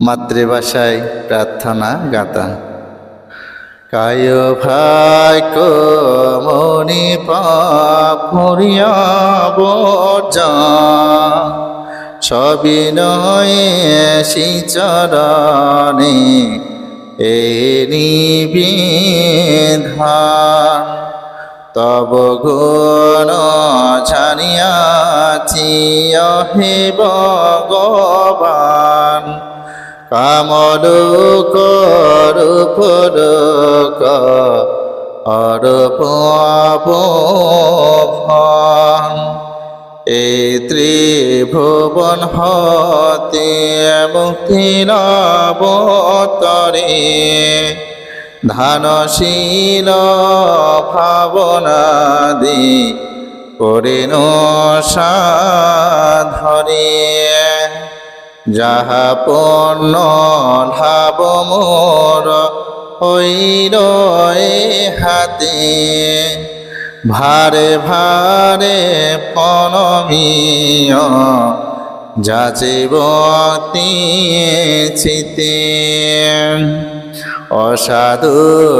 মাতৃভাষায় প্রার্থনা গাতা কায় ভাই মনি পাপরিয়া বর্জা সবিনয়ে শিচরণে এ নিবিধান তব গুণ জানিয়াছি হে ভগবান। কামলোক রূপ লোক অরূপ এই ত্রিভুবন হতে মুক্তি নবতরে ধানশীল ভাবনাদি করিন সাধরে যাহা পূর্ণ ধাব মোর হইল হাতে। ভারে ভারে পনমীয় যাচে ভক্তি চিতে অসাধু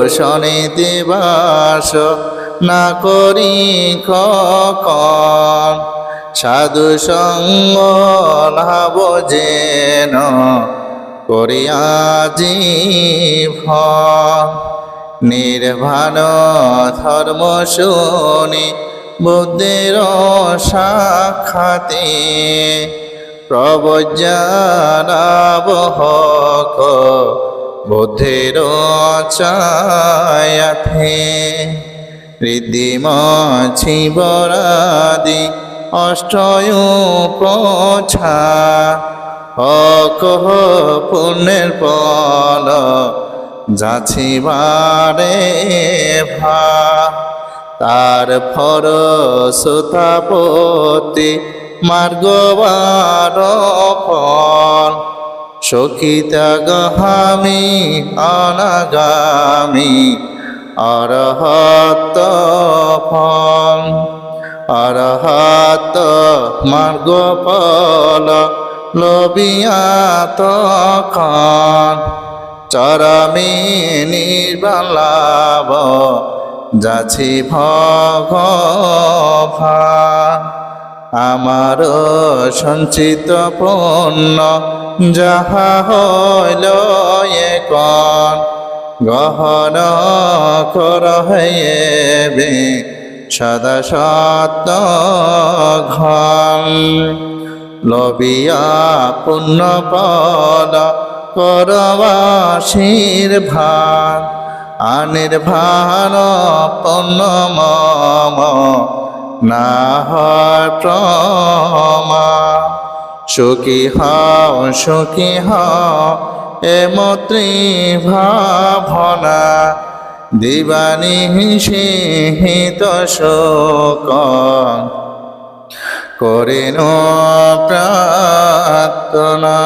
শনিতে বাস না করি কখন সাধু সঙ্গ লাভ যেন করিয়া জীব। নির্ভান ধর্ম শুনি বুদ্ধের সাক্ষাতে প্রবজ্ঞানাবহক বুদ্ধের চায়াথে ঋদ্ধিম ছিবরাদি অষ্টয় পোছা অকহ পুণ্যের পল যাছিবারে ভা। তার ফর সুতাপতি মার্গবার ফল, সখিতা গহামি, অনাগামী অরহত ফল। অরহত মার্গ ফল লবিয়া তখন চরমে নির্বালাভ যাছি ভগভা আমার সঞ্চিত পণ্য যাহা হইল গহন কর হেবে সদা সত্য ঘন। লবিয়া পুণ্য পদ করবাসীর ভান। আনির্ভান পণ্য মম না হমা সুখী হও সুখী হও এ মত্রী ভাবনা। দিবানি হিত শোক করেন প্রার্থনা।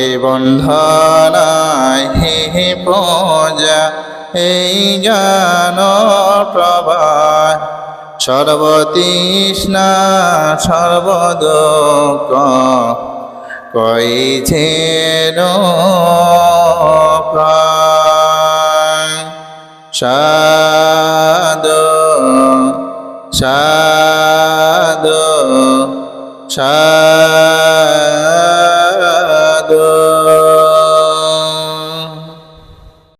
এই বন্ধনায় হে পূজা এই জ্ঞান প্রভা সর্বতৃষ্ণা সর্বদুঃখ কইছে সাধু সাধু সাধু।